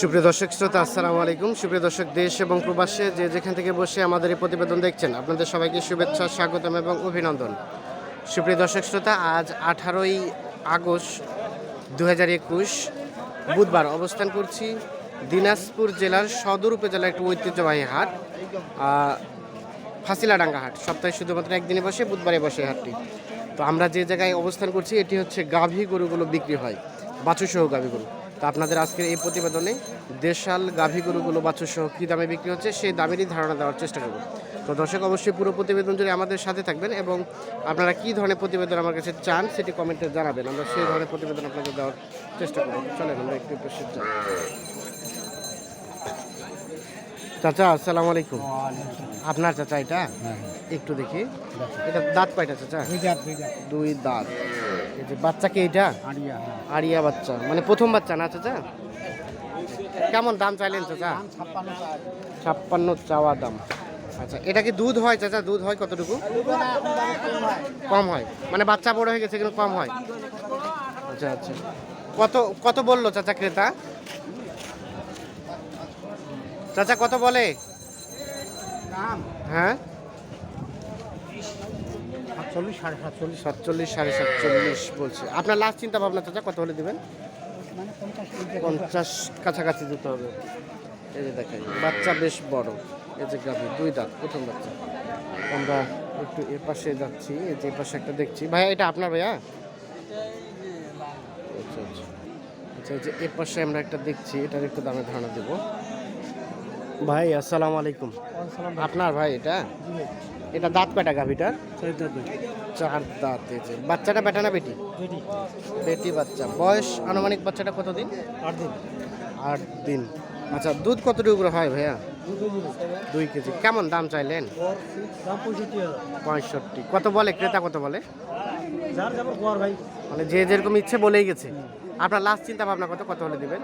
সুপ্রিয় দর্শক শ্রোতা, আসসালামু আলাইকুম। সুপ্রিয় দর্শক, দেশ এবং প্রবাসে যে যেখান থেকে বসে আমাদের এই প্রতিবেদন দেখছেন, আপনাদের সবাইকে শুভেচ্ছা, স্বাগতম এবং অভিনন্দন। সুপ্রিয় দর্শক শ্রোতা, আজ আঠারোই আগস্ট দু বুধবার অবস্থান করছি দিনাজপুর জেলার সদর উপজেলার একটি ঐতিহ্যবাহী হাট ফাঁসিলাডাঙ্গা হাট। সপ্তাহে শুধুমাত্র একদিনে বসে, বুধবারে বসে হাটটি। তো আমরা যে জায়গায় অবস্থান করছি, এটি হচ্ছে গাভী গরুগুলো বিক্রি হয় বাছুসহ গাভী গরু। তো আপনাদের আজকের এই প্রতিবেদনে দেশাল গাভী গরুগুলো বাছুসহ কী দামে বিক্রি হচ্ছে সেই দামেরই ধারণা দেওয়ার চেষ্টা করব। তো দর্শক, অবশ্যই পুরো প্রতিবেদন জুড়ে আমাদের সাথে থাকবেন এবং আপনারা কী ধরনের প্রতিবেদন আমার কাছে চান সেটি কমেন্টে জানাবেন। আমরা সেই ধরনের প্রতিবেদন আপনাদের দেওয়ার চেষ্টা করব। চলেন, আমরা একটু প্রসিদ্ধ চাচা আসসালামু আলাইকুম। আপনার চাচা এটা? একটু দেখি। এটা দাঁত কয়টা চাচা? দুই দাঁত এই যে বাচ্চা কি এটা? আরিয়া বাচ্চা। মানে প্রথম বাচ্চা না চাচা? কেমন দাম চাইলেন চাচা? ছাপ্পান্ন চাওয়া দাম। আচ্ছা এটা কি দুধ হয় চাচা? দুধ হয় কতটুকু? কম হয়। মানে বাচ্চা বড় হয়ে গেছে কিন্তু কম হয়। আচ্ছা আচ্ছা। কত কত বলল চাচা ক্রেতা? চাচা কত বলে? হ্যাঁ? সাতচল্লিশ সাড়ে সাতচল্লিশ। সাতচল্লিশ সাড়ে সাতচল্লিশ বলছে। আপনার লাস্ট চিন্তা ভাবনা চাচা কত হলে দেবেন? মানে পঞ্চাশ কাছাকাছি দিতে হবে। এই যে দেখেন বাচ্চা বেশ বড়। এই যে গাভী দুই দাঁত প্রথম বাচ্চা। আমরা একটু এ পাশে যাচ্ছি এই যে পাশে একটা দেখছি। ভাইয়া এটা আপনার ভাইয়া? আচ্ছা আচ্ছা। আচ্ছা যে এ পাশে আমরা একটা দেখছি এটার একটু দামে ধারণা দেব। ভাই আসসালামু আলাইকুম। আপনার ভাই এটা? এটা দাঁত কয়টা গাভীটার চার দাঁত বাচ্চাটা বেটা না বেটি? বেটি বাচ্চা। বয়স আনুমানিক বাচ্চাটা কতদিন? আট দিন। আট দিন। আচ্ছা দুধ কতটুকু হয় ভাইয়া? দুই কেজি। কেমন দাম চাইলেন? পঁয়ষট্টি কত বলে? ক্রেতা কত বলে? মানে যে যেরকম ইচ্ছে বলেই গেছে। আপনার লাস্ট চিন্তা ভাবনা কত? কত হলে দিবেন?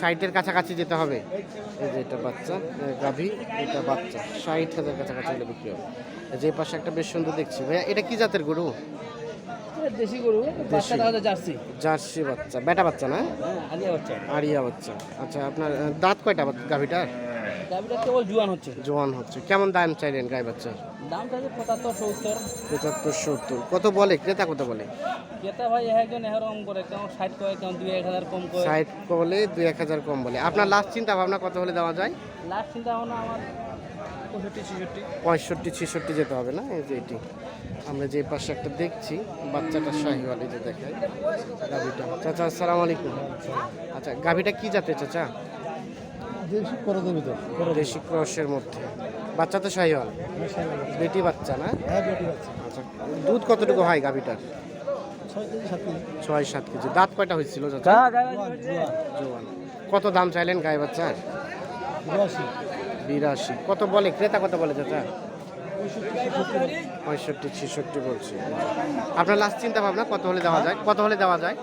ষাটের কাছাকাছি যেতে হবে। এই যে এটা বাচ্চা গাভী এটা বাচ্চা। ষাট হাজার কাছাকাছি হলে বিক্রি হবে। যে পাশে একটা বেশ সুন্দর দেখছি। ভাইয়া এটা কি জাতের গরু? দেশি গরু জার্সি। জার্সি বাচ্চা। বেটা বাচ্চা না? হ্যাঁ আলিয়া বাচ্চা। আরিয়া বাচ্চা। আচ্ছা আপনার দাঁত কয়টা গাভীটার? গাভিটা কেবল জুয়ান হচ্ছে। জোয়ান হচ্ছে। কেমন দাম চাইলেন গাই বাচ্চার? দামটা যে পঁচাত্তর সত্তর। পঁচাত্তর সত্তর। কত বলে? ক্রেতা কত বলে? ক্রেতা ভাই একজন এরকম করে। কেমন ষাট করে কেমন দুই এক হাজার কম করে। ষাট বলে দুই এক হাজার কম বলে। আপনার লাস্ট চিন্তা ভাবনা কত হলে দেওয়া যায়? লাস্ট চিন্তা ভাবনা আমার পঁয়ষট্টি ছেষট্টি। যেতে হবে না? এই যে এটি। আমরা যে পাশে একটা দেখছি বাচ্চাটা শাহিওয়াল যে দেখায় গাভিটা। চাচা আসসালামু আলাইকুম। আচ্ছা গাভিটা কি জাতের চাচা? দেশি করে দেবে তো দেশি ক্রসের মধ্যে। বাচ্চা তো শাহিওয়াল। বেটি বাচ্চা না? হ্যাঁ বেটি বাচ্চা। আচ্ছা দুধ কতটুকু হয় গাভিটার? ছয় কেজি সাত কেজি। দাঁত কয়টা হয়েছিল জোয়ান। কত দাম চাইলেন গায়ে বাচ্চার? বিরাশি। কত বলে? ক্রেতা কত বলে চাচা? পঁয়ষট্টি ছেষট্টি বলছে। আপনার লাস্ট চিন্তা ভাবনা কত হলে দেওয়া যায়? কত হলে দেওয়া যায়?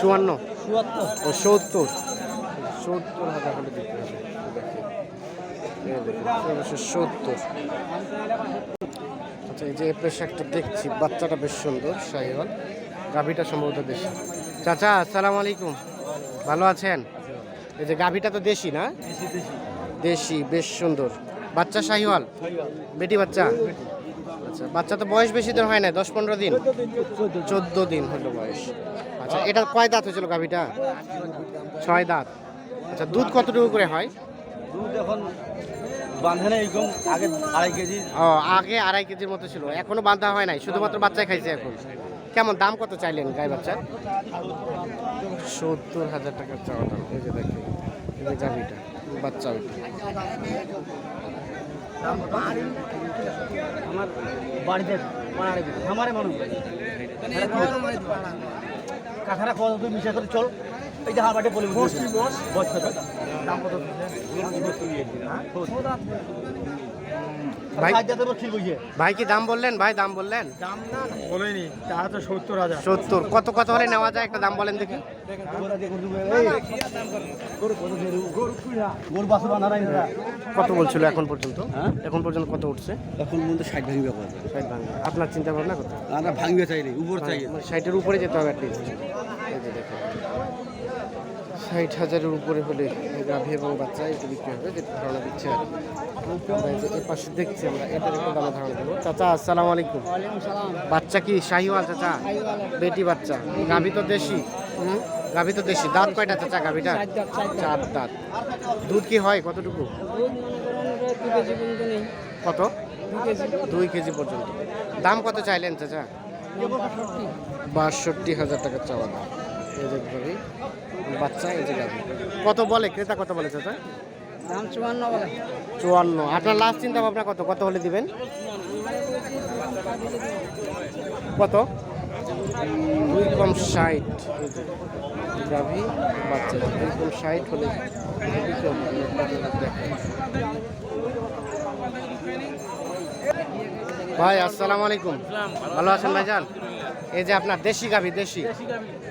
চুয়ান্ন। ও সত্তর। সত্তর হাজার হলে বিক্রি হবে। ষোলোশো সত্তর। আচ্ছা এই যে এ পাশে একটা দেখছি, বাচ্চাটা বেশ সুন্দর, শাহিওয়াল। গাভিটা সম্ভবত দেশি। চাচা, আসসালামু আলাইকুম। ভালো আছেন? এই যে গাভিটা তো দেশি না? দেশি, বেশ সুন্দর। বাচ্চা শাহিওয়াল? বেটি বাচ্চা? আচ্ছা বাচ্চা তো বয়স বেশি দিন হয় না, দশ পনেরো দিন? চোদ্দ দিন হলো বয়স। আচ্ছা এটা কয় দাঁত হয়েছিল গাভিটা? ছয় দাঁত। আচ্ছা দুধ কতটুকু করে হয়? দুধ এখন বাঁধে না এরকম আগে আড়াই কেজি। ও আগে আড়াই কেজির মতো ছিল এখনও বাঁধা হয় নাই শুধুমাত্র বাচ্চাই খাইছে এখন। কেমন দাম কত চাইলেন গাই বাচ্চা? সত্তর হাজার টাকার চাওয়া দাম এই যে দেখি গাভিটা বাচ্চা ওইটা। আমার বাড়িতে আমারে মানুষ। কাঁথারা খাওয়া তুই মিশা করে চল। এই যে হাবাটে বলে বস কি বস। বস কত? দাম কত ভাই কি দাম বললেন? ভাই দাম বললেন? দাম না বলেনি। তা তো সত্তর হাজার। সত্তর। কত কত হলে নেওয়া যায়? একটা দাম বলেন দেখি। কত বলছিল এখন পর্যন্ত? হ্যাঁ? এখন পর্যন্ত কত উঠছে? এখন মধ্যে ষাট ভাঙবে ষাট ভাঙবে। আপনার চিন্তা ভাবনা কত? ভাঙবে চাইলে উপর চাই মানে ষাটের উপরে যেতে হবে অ্যাটলিস্ট ষাট হাজারের উপরে হলে গাভী এবং বাচ্চা এটা বিক্রি হবে, যেটা ধারণা দিচ্ছে আর এর পাশে দেখছি আমরা, এটার একটু দামে ধারণা দেবো। চাচা, আসসালামু আলাইকুম। বাচ্চা কি শাহিওয়াল চাচা? বেটি বাচ্চা। গাভী তো দেশি। গাভী তো দেশি। দাঁত কয়টা চাচা গাভীটা চার দাঁত। দুধ কি হয় কতটুকু? কত? দুই কেজি পর্যন্ত। দাম কত চাইলেন চাচা? বাষট্টি হাজার টাকা চাওয়া দাম। এই যে গাভী বাচ্চা এই যে গাভী। কত বলে? ক্রেতা কত বলে চাচা? দাম চুয়ান্ন বলে। চুয়ান্ন। আপনার লাস্ট চিন্তা ভাবনা কত? কত হলে দিবেন? কত? দুই কম ষাট। গাভী বাচ্চা দুই কম ষাট হলে। ভাই আসসালামু আলাইকুম। ভালো আছেন ভাইজান? এই যে আপনার দেশি গাভী দেশি।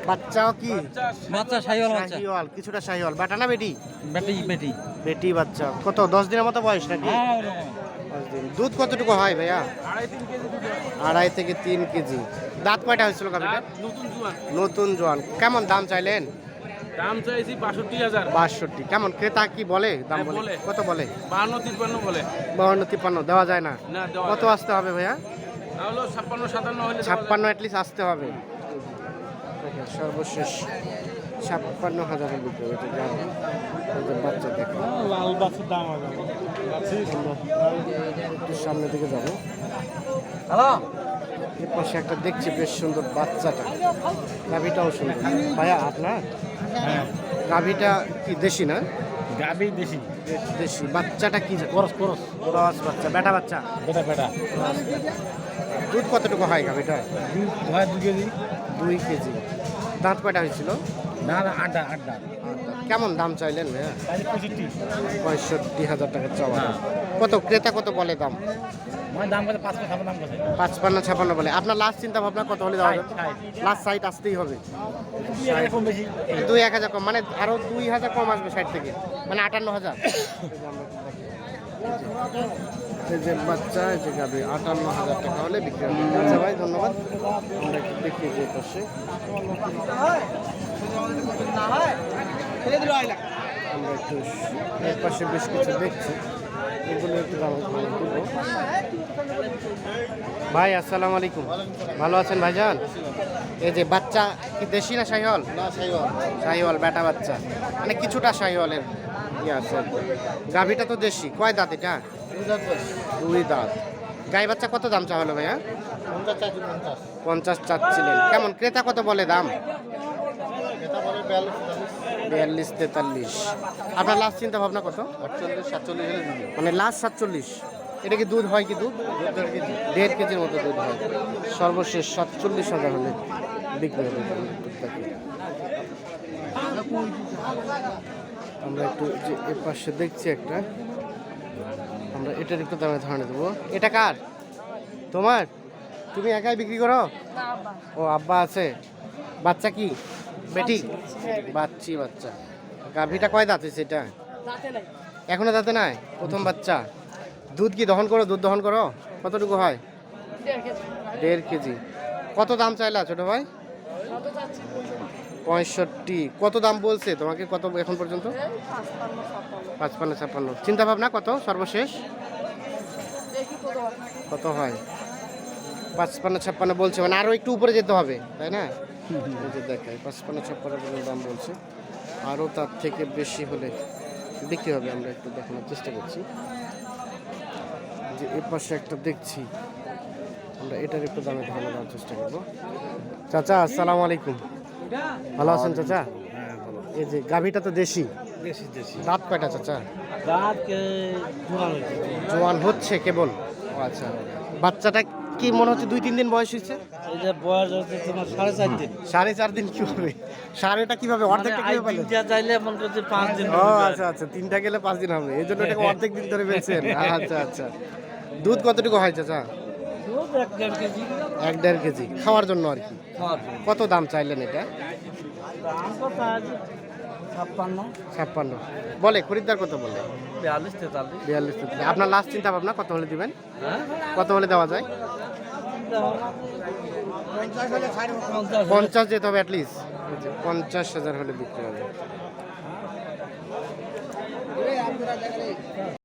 বাচ্চাও কি? বাচ্চা বাচ্চা শাহিওয়াল কিছুটা শাহিওয়াল বেটা না বেটি? বেটি বেটি। বেটি বাচ্চা। কত দশ দিনের মতো বয়স নাকি? দুধ কতটুকু হয় ভাইয়া? আড়াই থেকে তিন কেজি। দাঁত কয়টা হয়েছিল গাভিটা? নতুন জুয়ান। নতুন জোয়ান। কেমন দাম চাইলেন? দাম চাইছি বাষট্টি হাজার। বাষট্টি। কেমন? ক্রেতা কি বলে? দাম হ্যাঁ, বলে। কত বলে? বাহান্ন তিপ্পান্ন বলে। বাউন্ন তিপ্পান্ন। দেওয়া যায় না। কত আসতে হবে ভাইয়া? তাহলে ছাপ্পান্ন সাতান্ন হলে ছাপ্পান্ন অ্যাটলিস্ট আসতে হবে। দেখেন, সর্বশেষ ছাপ্পান্ন হাজারের গাভি এই বাচ্চা দেখেন। লাল বাসুর দাম হবে। একটু সামনের দিকে যাব। হ্যালো? এর পাশে একটা দেখছি বেশ সুন্দর বাচ্চাটা। গাভিটাও সুন্দর। ভাইয়া আপনার? হ্যাঁ। গাভিটা কি দেশি না? গাবি দেশি। দেশি বাচ্চাটা কি করস করস ক্রস বাচ্চা। বেটা বাচ্চা? বেটা বেটা। দুধ কতটুকু হয় গাভিটা দুধ হয় দু কেজি। দুই কেজি। দাঁত কয়টা হয়েছিল? না না আড্ডা আড্ডা কেমন দাম চাইলেন ভাইয়া? পঁয়ষট্টি। হাজার টাকা চাওয়া কত ক্রেতা কত বলে দাম? মানে দাম দাম পাঁচপান্ন ছাপান্ন বলে। আপনার লাস্ট চিন্তা ভাবনা কত হলে দেওয়া লাস্ট সাইট আসতেই হবে। দুই এক হাজার কম মানে আরও দুই হাজার কম আসবে ষাট থেকে। মানে আটান্ন হাজার। এই যে বাচ্চা এই যে গাবি আটান্ন হাজার টাকা হলে বিক্রি হবে। আচ্ছা ভাই ধন্যবাদ। আমরা একটু দেখি যে পাশে। আমরা একটু এর পাশে বেশ কিছু দেখছি। এগুলো একটু দাম ভাই আসসালামু আলাইকুম। ভালো আছেন ভাইজান? এই যে বাচ্চা কি দেশি না শাহিওয়াল সাইওয়াল শাহিওয়াল বেটা বাচ্চা। মানে কিছুটা শাহিওয়ালের আছে গাভীটা তো দেশি। কয় দাঁত এটা? দুই দাঁত গাই বাচ্চা কত দাম চাওয়ালো ভাইয়া? পঞ্চাশ চাচ্ছিলেন। কেমন? ক্রেতা কত বলে দাম? বিয়াল্লিশ তেতাল্লিশ। আপনার লাস্ট চিন্তা ভাবনা কত? আটচল্লিশ সাতচল্লিশ মানে লাস্ট সাতচল্লিশ। এটা কি দুধ হয় কি দুধ দেড় কেজি। দেড় কেজির মতো দুধ হয়। সর্বশেষ সাতচল্লিশ হাজার হলে বিক্রি হবে। আমরা একটু যে এর পাশে দেখছি একটা। আমরা এটার একটু দামে ধারণা দেবো। এটা কার? তোমার? তুমি একাই বিক্রি করো? ও, আব্বা আছে। বাচ্চা কি? বেটি? বাচ্চি, বাচ্চা। গাভীটা কয় দাঁত হয়েছে এটা এখনও দাঁতে নাই? প্রথম বাচ্চা। দুধ কি দহন করো? দুধ দহন করো? কতটুকু হয়? দেড় কেজি। কত দাম চাইলা ছোট ভাই? পঁয়ষট্টি। কত দাম বলছে? তোমাকে কত এখন পর্যন্ত? পাঁচপান্ন, ছাপ্পান্ন। চিন্তা ভাবনা কত সর্বশেষ? কত হয়? পাঁচপান্ন, ছাপ্পান্ন বলছে মানে আরও একটু উপরে যেতে হবে, তাই না? দেখায় পাঁচপান্ন, ছাপ্পান্ন দাম বলছে। আরও তার থেকে বেশি হলে বিক্রি হবে, আমরা একটু দেখানোর চেষ্টা করছি। যে এর পাশে একটা দেখছি, আমরা এটার একটু দামে ধারণা দেওয়ার চেষ্টা করব। চাচা, আসসালামু আলাইকুম। ভালো আছেন চাচা? এই যে গাভীটা তো দেশি। দাঁত কয়টা চাচা? জোয়ান হচ্ছে কেবল? আচ্ছা। বাচ্চাটা কি মনে হচ্ছে দুই তিন দিন বয়স হয়েছে? বয়স হচ্ছে তোমার সাড়ে চার দিন। সাড়ে চার দিন কীভাবে সাড়েটা কীভাবে অর্ধেকটা কীভাবে তিনটা চাইলে মনে করছে পাঁচ দিন ও আচ্ছা আচ্ছা তিনটা গেলে পাঁচ দিন হবে। এই জন্য এটাকে অর্ধেক দিন ধরে বেলছেন আচ্ছা আচ্ছা। দুধ কতটুকু হয় চাচা? এক দেড় কেজি। খাওয়ার জন্য আর কি। কত দাম চাইলেন এটা? ছাপ্পান্ন। বলে খরিদ্দার কত বলে? বিয়াল্লিশ তেতাল্লিশ। বিয়াল্লিশ। আপনার লাস্ট চিন্তা ভাবনা কত হলে দিবেন? হ্যাঁ? কত হলে দেওয়া যায়? পঞ্চাশ পঞ্চাশ যেতে হবে অ্যাটলিস্ট পঞ্চাশ হাজার হলে বিক্রি হবে।